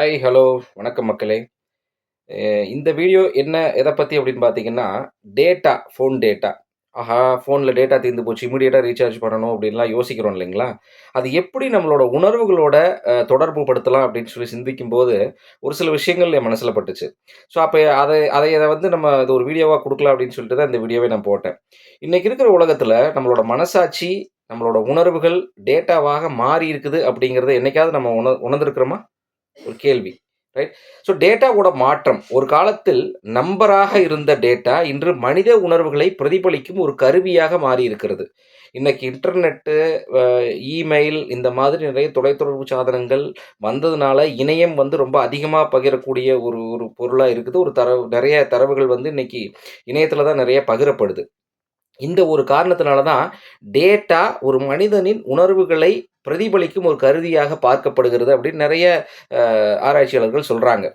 Hi, hello, வணக்கம் மக்களே. இந்த வீடியோ என்ன எதை பற்றி அப்படின்னு பார்த்தீங்கன்னா, டேட்டா, ஃபோன் டேட்டா. ஆஹா! ஃபோனில் டேட்டா தீர்ந்து போச்சு. இம்மீடியட்டா ரீசார்ஜ் பண்ணணும் அப்படின்லாம் யோசிக்கிறோம் இல்லைங்களா? அது எப்படி நம்மளோட உணர்வுகளோட தொடர்பு படுத்தலாம் அப்படின்னு சொல்லி சிந்திக்கும்போது, ஒரு சில விஷயங்கள் என் மனசில் பட்டுச்சு. ஸோ, அப்போ அதை அதை இதை வந்து நம்ம இது ஒரு வீடியோவாக கொடுக்கலாம் அப்படின்னு சொல்லிட்டு தான் இந்த வீடியோவை நான் போட்டேன். இன்றைக்கி இருக்கிற உலகத்தில் நம்மளோட மனசாட்சி, நம்மளோட உணர்வுகள் டேட்டாவாக மாறி இருக்குது அப்படிங்கிறத என்னைக்காவது நம்ம உண உணர்ந்திருக்கிறோமா? ஒரு கேள்வி. ரைட். ஸோ டேட்டாவோட மாற்றம். ஒரு காலத்தில் நம்பராக இருந்த டேட்டா, இன்று மனித உணர்வுகளை பிரதிபலிக்கும் ஒரு கருவியாக மாறியிருக்கிறது. இன்னைக்கு இன்டர்நெட்டு, இமெயில் இந்த மாதிரி நிறைய தொலைத்தொடர்பு சாதனங்கள் வந்ததுனால, இணையம் வந்து ரொம்ப அதிகமாக பகிரக்கூடிய ஒரு ஒரு பொருளாக இருக்குது. ஒரு தரவு நிறைய தரவுகள் வந்து இன்னைக்கு இணையத்தில் தான் நிறைய பகிரப்படுது. இந்த ஒரு காரணத்தினால தான், டேட்டா ஒரு மனிதனின் உணர்வுகளை பிரதிபலிக்கும் ஒரு கருவியாக பார்க்கப்படுகிறது அப்படின்னு நிறைய ஆராய்ச்சியாளர்கள் சொல்கிறாங்க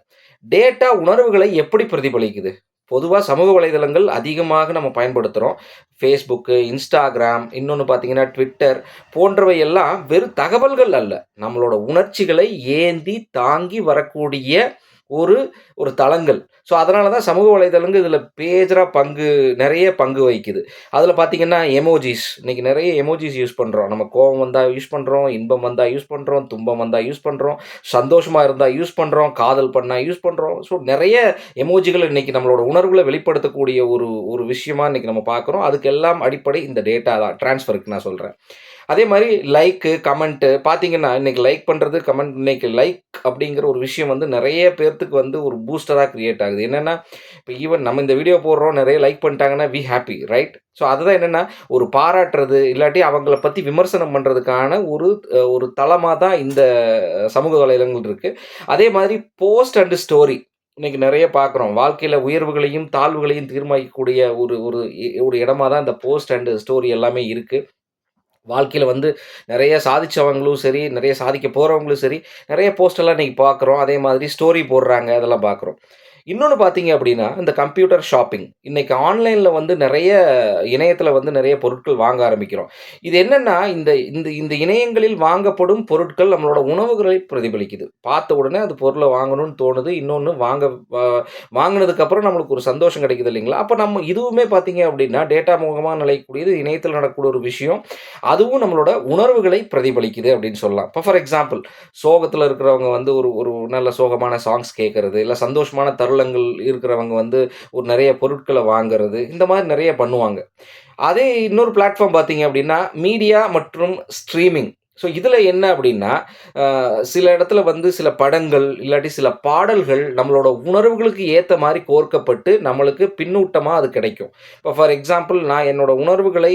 டேட்டா உணர்வுகளை எப்படி பிரதிபலிக்குது? பொதுவாக சமூக வலைதளங்கள் அதிகமாக நம்ம பயன்படுத்துகிறோம் ஃபேஸ்புக்கு இன்ஸ்டாகிராம் இன்னொன்று பார்த்தீங்கன்னா ட்விட்டர் போன்றவை எல்லாம் வெறும் தகவல்கள் அல்ல. நம்மளோட உணர்ச்சிகளை ஏந்தி, தாங்கி வரக்கூடிய ஒரு ஒரு தளங்கள். ஸோ, அதனால தான் சமூக வலைதளங்கள் இதில் பேஜராக பங்கு நிறைய பங்கு வகிக்குது. அதில் பார்த்தீங்கன்னா, எமோஜிஸ் இன்றைக்கி நிறைய எமோஜிஸ் யூஸ் பண்ணுறோம் நம்ம கோவம் வந்தால் யூஸ் பண்ணுறோம் இன்பம் வந்தால் யூஸ் பண்ணுறோம் துன்பம் வந்தால் யூஸ் பண்ணுறோம் சந்தோஷமாக இருந்தால் யூஸ் பண்ணுறோம் காதல் பண்ணால் யூஸ் பண்ணுறோம் ஸோ, நிறைய எமோஜிகள் இன்றைக்கி நம்மளோட உணர்வுகளை வெளிப்படுத்தக்கூடிய ஒரு ஒரு விஷயமா இன்றைக்கி நம்ம பார்க்குறோம். அதுக்கெல்லாம் அடிப்படை இந்த டேட்டா தான். ட்ரான்ஸ்ஃபருக்கு நான் சொல்கிறேன் அதே மாதிரி லைக்கு, கமெண்ட்டு பார்த்தீங்கன்னா, இன்னைக்கு லைக் பண்ணுறது கமெண்ட் இன்றைக்கி லைக் அப்படிங்கிற ஒரு விஷயம் வந்து நிறைய பேர் பேத்துக்கு வந்து ஒரு பூஸ்டராக கிரியேட் ஆகுது. என்னென்னா இப்போ ஈவன் நம்ம இந்த வீடியோ போடுறோம், நிறைய லைக் பண்ணிட்டாங்கன்னா, வி ஹாப்பி ரைட்? ஸோ, அதுதான் என்னென்னா ஒரு பாராட்டுறது, இல்லாட்டி அவங்கள பற்றி விமர்சனம் பண்ணுறதுக்கான ஒரு ஒரு தளமாக தான் இந்த சமூக வலைதளங்கள் இருக்குது அதே மாதிரி போஸ்ட் அண்டு ஸ்டோரி. இன்னைக்கு நிறைய பார்க்குறோம். வாழ்க்கையில் உயர்வுகளையும், தாழ்வுகளையும் தீர்மானிக்கக்கூடிய ஒரு ஒரு ஒரு இடமா தான் இந்த போஸ்ட் அண்டு ஸ்டோரி எல்லாமே இருக்குது வாழ்க்கையில் வந்து நிறைய சாதிச்சவங்களும் சரி, நிறைய சாதிக்க போகிறவங்களும் சரி, நிறைய போஸ்டெல்லாம் இன்றைக்கி பார்க்குறோம். அதே மாதிரி ஸ்டோரி போடுறாங்க. அதெல்லாம் பார்க்குறோம். இன்னொன்று பார்த்தீங்க அப்படின்னா, இந்த கம்ப்யூட்டர் ஷாப்பிங். இன்றைக்கி ஆன்லைனில் வந்து நிறைய இணையத்தில் வந்து நிறைய பொருட்கள் வாங்க ஆரம்பிக்கிறோம். இது என்னென்னா இந்த இந்த இந்த இணையங்களில் வாங்கப்படும் பொருட்கள் நம்மளோட உணவுகளை பிரதிபலிக்குது. பார்த்த உடனே அது பொருளை வாங்கணும்னு தோணுது. இன்னொன்று வாங்க வாங்கினதுக்கப்புறம் நம்மளுக்கு ஒரு சந்தோஷம் கிடைக்குது இல்லைங்களா? அப்போ நம்ம இதுவுமே பார்த்தீங்க அப்படின்னா, டேட்டா முகமாக நிலைக்கூடியது இணையத்தில் நடக்கக்கூடிய ஒரு விஷயம். அதுவும் நம்மளோட உணர்வுகளை பிரதிபலிக்குது அப்படின்னு சொல்லலாம். இப்போ ஃபார் எக்ஸாம்பிள் சோகத்தில் இருக்கிறவங்க வந்து ஒரு ஒரு நல்ல சோகமான சாங்ஸ் கேட்குறது இல்லை சந்தோஷமான பிரபலங்கள் இருக்கிறவங்க வந்து ஒரு நிறைய பொருட்களை வாங்குறது, இந்த மாதிரி நிறைய பண்ணுவாங்க. அதே இன்னொரு பிளாட்ஃபார்ம் பார்த்தீங்க அப்படின்னா, மீடியா மற்றும் ஸ்ட்ரீமிங். ஸோ, இதில் என்ன அப்படின்னா, சில இடத்துல வந்து சில படங்கள், இல்லாட்டி சில பாடல்கள் நம்மளோட உணர்வுகளுக்கு ஏற்ற மாதிரி கோர்க்கப்பட்டு, நம்மளுக்கு பின்னூட்டமாக அது கிடைக்கும். இப்போ ஃபார் எக்ஸாம்பிள் நான் என்னோடய உணர்வுகளை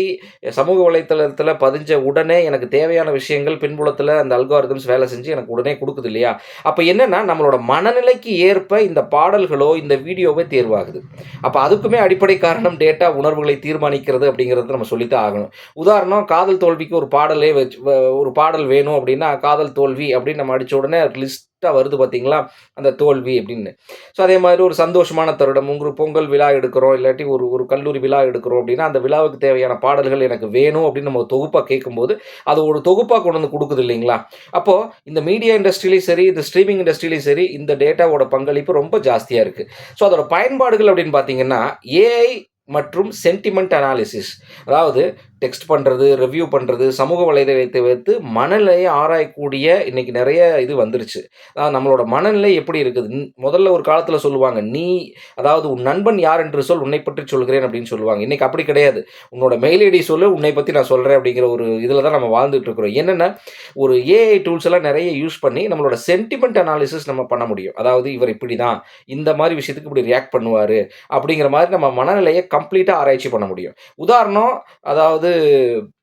சமூக வலைத்தளத்தில் பதிஞ்ச உடனே எனக்கு தேவையான விஷயங்கள் பின்புலத்தில் அந்த அல்காரிதம்ஸ் வேலை செஞ்சு எனக்கு உடனே கொடுக்குது இல்லையா? அப்போ என்னென்னா நம்மளோட மனநிலைக்கு ஏற்ப இந்த பாடல்களோ, இந்த வீடியோவோ தேர்வாகுது. அப்போ அதுக்குமே அடிப்படை காரணம் டேட்டா உணர்வுகளை தீர்மானிக்கிறது அப்படிங்கிறத நம்ம சொல்லித்தான் ஆகணும். உதாரணம் காதல் தோல்விக்கு ஒரு பாடலே வச்சு ஒரு ஒரு பாடல் வேணும் அப்படின்னா, காதல் தோல்வி அப்படின்னு நம்ம அடித்த உடனே லிஸ்ட்டாக வருது பார்த்தீங்களா? அந்த தோல்வி அப்படின்னு. ஸோ, அதே மாதிரி ஒரு சந்தோஷமான தருடம் உங்களுக்கு பொங்கல் விழா எடுக்கிறோம், இல்லாட்டி ஒரு ஒரு கல்லூரி விழா எடுக்கிறோம் அப்படின்னா, அந்த விழாவுக்கு தேவையான பாடல்கள் எனக்கு வேணும் அப்படின்னு நம்ம தொகுப்பாக கேட்கும்போது, அது ஒரு தொகுப்பாக கொண்டு வந்து கொடுக்குது இல்லைங்களா? அப்போது இந்த மீடியா இண்டஸ்ட்ரியிலையும் சரி, இந்த ஸ்ட்ரீமிங் இண்டஸ்ட்ரியிலையும் சரி, இந்த டேட்டாவோட பங்களிப்பு ரொம்ப ஜாஸ்தியாக இருக்குது ஸோ, அதோட பயன்பாடுகள் அப்படின்னு பார்த்தீங்கன்னா, ஏஐ மற்றும் சென்டிமெண்ட் அனாலிசிஸ். அதாவது டெக்ஸ்ட் பண்ணுறது ரிவ்யூ பண்ணுறது சமூக வலைதளத்தை வைத்து மனநிலையை ஆராயக்கூடிய இன்றைக்கி நிறைய இது வந்துருச்சு. அ நம்மளோட மனநிலை எப்படி இருக்குது? முதல்ல ஒரு காலத்தில் சொல்லுவாங்க, "நீ அதாவது உன் நண்பன் யார் என்று சொல், உன்னை பற்றி சொல்கிறேன்" அப்படின்னு சொல்லுவாங்க. இன்றைக்கி அப்படி கிடையாது. "உன்னோட மெயில் ஐடி சொல்லு, உன்னை பற்றி நான் சொல்கிறேன் அப்படிங்கிற ஒரு இதில் தான் நம்ம வாழ்ந்துட்டு இருக்கிறோம். என்னென்ன ஒரு ஏஐ டூல்ஸ் எல்லாம் நிறைய யூஸ் பண்ணி நம்மளோட சென்டிமெண்ட் அனாலிசிஸ் நம்ம பண்ண முடியும். அதாவது இவர் இப்படி தான் இந்த மாதிரி விஷயத்துக்கு இப்படி ரியாக்ட் பண்ணுவார் அப்படிங்கிற மாதிரி நம்ம மனநிலையை கம்ப்ளீட்டாக ஆராய்ச்சி பண்ண முடியும். உதாரணம் அதாவது அ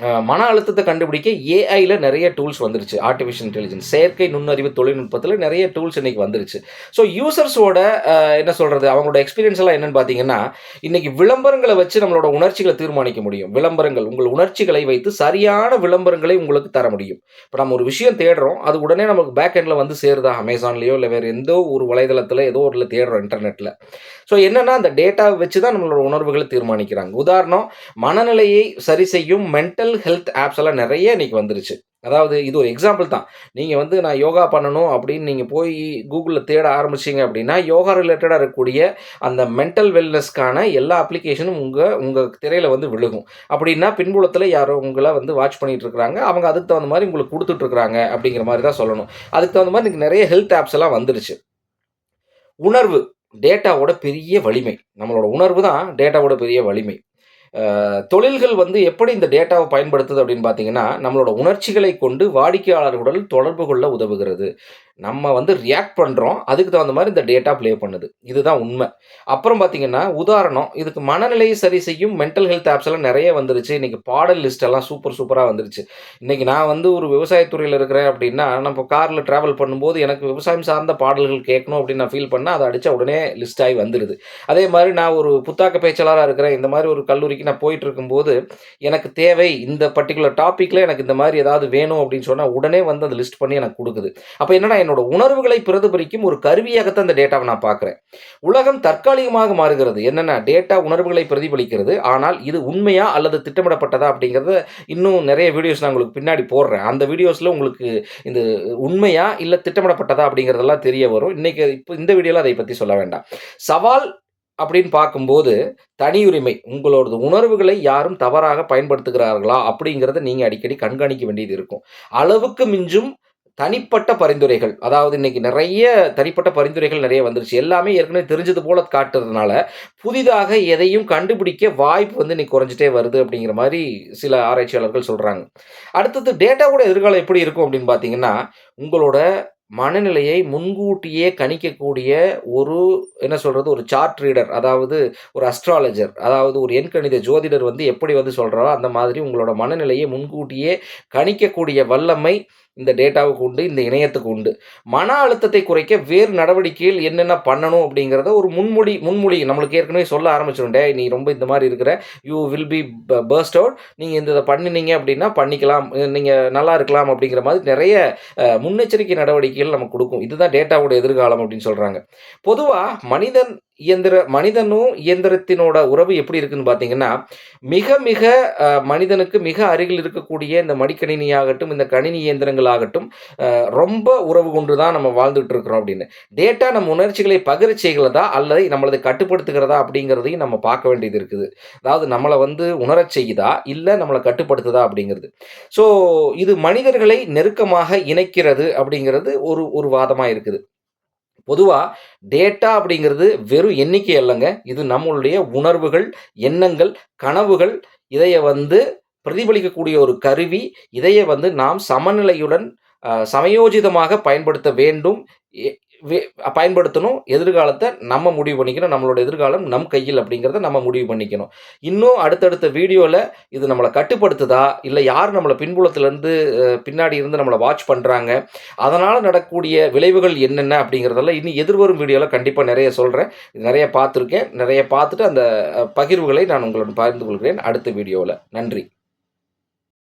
மன அழுத்தத்தை கண்டுபிடிக்க ஏஐயில் நிறைய டூல்ஸ் வந்துருச்சு. ஆர்டிஃபிஷியல் இன்டெலிஜென்ஸ் செயற்கை நுண்ணறிவு தொழில்நுட்பத்தில் நிறைய டூல்ஸ் இன்னைக்கு வந்துருச்சு. ஸோ, யூசர்ஸோட என்ன சொல்கிறது அவங்களோட எக்ஸ்பீரியன்ஸ் எல்லாம் என்னென்னு பார்த்தீங்கன்னா, இன்றைக்கி விளம்பரங்களை வச்சு நம்மளோட உணர்ச்சிகளை தீர்மானிக்க முடியும். விளம்பரங்கள் உங்கள் உணர்ச்சிகளை வைத்து சரியான விளம்பரங்களை உங்களுக்கு தர முடியும். இப்போ நம்ம ஒரு விஷயம் தேடுறோம். அது உடனே நமக்கு பேக் எண்டில் வந்து சேருதா? அமேசான்லேயோ இல்லை வேறு எந்த ஒரு வலைதளத்தில் ஏதோ ஒரு தேடுறோம் இன்டர்நெட்டில் ஸோ, என்னென்னா அந்த டேட்டாவை வச்சு தான் நம்மளோட உணர்வுகளை தீர்மானிக்கிறாங்க. உதாரணம் மனநிலையை சரி செய்யும் மென்டல் மென்டல் ஹெல்த் ஆப்ஸ் எல்லாம் நிறைய இன்னைக்கு வந்துருச்சு. அதாவது இது ஒரு எக்ஸாம்பிள் தான். நீங்கள் வந்து நான் யோகா பண்ணணும் அப்படின்னு நீங்கள் போய் கூகுளில் தேட ஆரம்பிச்சீங்க அப்படின்னா, யோகா ரிலேட்டடாக இருக்கக்கூடிய அந்த மென்டல் வெல்னஸ்க்கான எல்லா அப்ளிகேஷனும் உங்கள் உங்கள் திரையில் வந்து விழுகும். அப்படின்னா பின்புலத்தில் யாரோ உங்களை வந்து வாட்ச் பண்ணிகிட்ருக்குறாங்க இருக்கிறாங்க. அவங்க அதுக்கு தகுந்த மாதிரி உங்களுக்கு கொடுத்துட்ருக்குறாங்க அப்படிங்கிற மாதிரி தான் சொல்லணும். அதுக்கு தகுந்த மாதிரி இன்னைக்கு நிறைய ஹெல்த் ஆப்ஸ் எல்லாம் வந்துருச்சு. உணர்வு டேட்டாவோட பெரிய வலிமை. நம்மளோட உணர்வு தான் டேட்டாவோட பெரிய வலிமை. தொழில்கள் வந்து எப்படி இந்த டேட்டாவை பயன்படுத்துது அப்படின்னு பார்த்தீங்கன்னா, நம்மளோட உணர்ச்சிகளை கொண்டு வாடிக்கையாளர்களுடன் தொடர்பு கொள்ள உதவுகிறது. நம்ம வந்து ரியாக்ட் பண்ணுறோம் அதுக்கு தகுந்த மாதிரி இந்த டேட்டா ப்ளே பண்ணுது. இதுதான் உண்மை அப்புறம் பார்த்தீங்கன்னா, உதாரணம் இதுக்கு மனநிலையை சரி செய்யும் மென்டல் ஹெல்த் ஆப்ஸ் எல்லாம் நிறைய வந்துருச்சு. இன்றைக்கி பாடல் லிஸ்ட் எல்லாம் சூப்பர் சூப்பராக வந்துருச்சு. இன்றைக்கி நான் வந்து ஒரு விவசாயத்துறையில் இருக்கிறேன் அப்படின்னா, நம்ம காரில் ட்ராவல் பண்ணும்போது எனக்கு விவசாயம் சார்ந்த பாடல்கள் கேட்கணும் அப்படின்னு நான் ஃபீல் பண்ணால் அதை அடித்தா உடனே லிஸ்ட் ஆகி வந்துடுது அதே மாதிரி நான் ஒரு புத்தாக்க பேச்சாளராக இருக்கிறேன். இந்த மாதிரி ஒரு கல்லூரிக்கு நான் போயிட்டு இருக்கும்போது, எனக்கு தேவை இந்த பர்ட்டிகுலர் டாப்பிக்கில் எனக்கு இந்த மாதிரி ஏதாவது வேணும் அப்படின்னு சொன்னால் உடனே வந்து அந்த லிஸ்ட் பண்ணி எனக்கு கொடுக்குது அப்போ என்னடா என்னோட உணர்வுகளை பிரதிபலிக்கும் ஒரு கருவியாகத்தான் இந்த டேட்டாவை நான் பார்க்குறேன் உலகம் தற்காலிகமாக மாறுகிறது. என்னென்ன டேட்டா உணர்வுகளை பிரதிபலிக்கிறது. ஆனால் இது உண்மையா அல்லது திட்டமிடப்பட்டதா அப்படிங்கிறத இன்னும் நிறைய வீடியோஸ் நான் உங்களுக்கு பின்னாடி போடுறேன். அந்த வீடியோஸில் உங்களுக்கு இந்த உண்மையா இல்லை திட்டமிடப்பட்டதா அப்படிங்கிறதெல்லாம் தெரிய வரும். இன்னைக்கு இப்போ இந்த வீடியோவில் அதை பற்றி சொல்ல வேண்டாம். சவால் அப்படின்னு பார்க்கும்போது, தனியுரிமை. உங்களோடது உணர்வுகளை யாரும் தவறாக பயன்படுத்துகிறார்களா? அப்படிங்கிறத நீங்கள் அடிக்கடி கண்காணிக்க வேண்டியது இருக்கும். அளவுக்கு மிஞ்சும் தனிப்பட்ட பரிந்துரைகள். அதாவது இன்னைக்கு நிறைய தனிப்பட்ட பரிந்துரைகள் நிறைய வந்துருச்சு. எல்லாமே ஏற்கனவே தெரிஞ்சது போல காட்டுறதுனால, புதிதாக எதையும் கண்டுபிடிக்க வாய்ப்பு வந்து இன்னைக்கு குறைஞ்சிட்டே வருது அப்படிங்கிற மாதிரி சில ஆராய்ச்சியாளர்கள் சொல்கிறாங்க அடுத்தது டேட்டாவோட எதிர்காலம் எப்படி இருக்கும் அப்படின்னு பார்த்தீங்கன்னா, உங்களோட மனநிலையை முன்கூட்டியே கணிக்கக்கூடிய ஒரு என்ன சொல்கிறது ஒரு சார்ட் ரீடர் அதாவது ஒரு அஸ்ட்ராலஜர் அதாவது ஒரு எண்கணித ஜோதிடர் வந்து எப்படி வந்து சொல்கிறாரோ அந்த மாதிரி உங்களோட மனநிலையை முன்கூட்டியே கணிக்கக்கூடிய வல்லமை இந்த டேட்டாவுக்கு உண்டு. இந்த இணையத்துக்கு உண்டு. மன அழுத்தத்தை குறைக்க வேறு நடவடிக்கைகள் என்னென்ன பண்ணணும் அப்படிங்கிறத ஒரு முன்மொழி முன்மொழி நம்மளுக்கு ஏற்கனவே சொல்ல ஆரம்பிச்சிருண்டே நீ ரொம்ப இந்த மாதிரி இருக்கிற. யூ வில் பி ப பர்ஸ்ட் அவுட். நீங்கள் இந்த இதை பண்ணுனீங்க அப்படின்னா பண்ணிக்கலாம். நீங்கள் நல்லா இருக்கலாம்." அப்படிங்கிற மாதிரி நிறைய முன்னெச்சரிக்கை நடவடிக்கைகள் நமக்கு கொடுக்கும் இதுதான் டேட்டாவோட எதிர்காலம் அப்படின்னு சொல்கிறாங்க பொதுவாக மனிதன், இயந்திர மனிதனும் இயந்திரத்தினோட உறவு எப்படி இருக்குன்னு பார்த்தீங்கன்னா, மிக மிக மனிதனுக்கு மிக அருகில் இருக்கக்கூடிய இந்த மடிக்கணினியாகட்டும், இந்த கணினி இயந்திரங்களாகட்டும், ஆகட்டும் ரொம்ப உறவு கொண்டு தான் நம்ம வாழ்ந்துட்டு இருக்கிறோம் அப்படின்னு. டேட்டா நம்ம உணர்ச்சிகளை பகிர செய்கிறதா அல்லது நம்மளது கட்டுப்படுத்துகிறதா அப்படிங்கிறதையும் நம்ம பார்க்க வேண்டியது இருக்குது. அதாவது நம்மளை வந்து உணரச் செய்யுதா? இல்லை நம்மளை கட்டுப்படுத்துதா? அப்படிங்கிறது. ஸோ இது மனிதர்களை நெருக்கமாக இணைக்கிறது அப்படிங்கிறது ஒரு ஒரு வாதமாக இருக்குது. பொதுவாக டேட்டா அப்படிங்கிறது வெறும் எண்ணிக்கை அல்லங்க. இது நம்மளுடைய உணர்வுகள், எண்ணங்கள், கனவுகள் இதைய வந்து பிரதிபலிக்கக்கூடிய ஒரு கருவி. இதைய வந்து நாம் சமநிலையுடன் சமயோஜிதமாக பயன்படுத்த வேண்டும். வே பயன்படுத்தணும். எதிர்காலத்தை நம்ம முடிவு பண்ணிக்கணும். நம்மளோட எதிர்காலம் நம் கையில் அப்படிங்கிறத நம்ம முடிவு பண்ணிக்கணும். இன்னும் அடுத்தடுத்த வீடியோவில் இது நம்மளை கட்டுப்படுத்துதா? இல்லை யார் நம்மளை பின்புலத்திலருந்து பின்னாடி இருந்து நம்மளை வாட்ச் பண்ணுறாங்க அதனால் நடக்கக்கூடிய விளைவுகள் என்னென்ன? அப்படிங்கிறதெல்லாம் இன்னும் எதிர்வரும் வீடியோவில் கண்டிப்பாக நிறைய சொல்கிறேன் நிறைய பார்த்துருக்கேன். நிறைய பார்த்துட்டு அந்த பகிர்வுகளை நான் உங்களுடன் பகிர்ந்து கொள்கிறேன் அடுத்த வீடியோவில் நன்றி.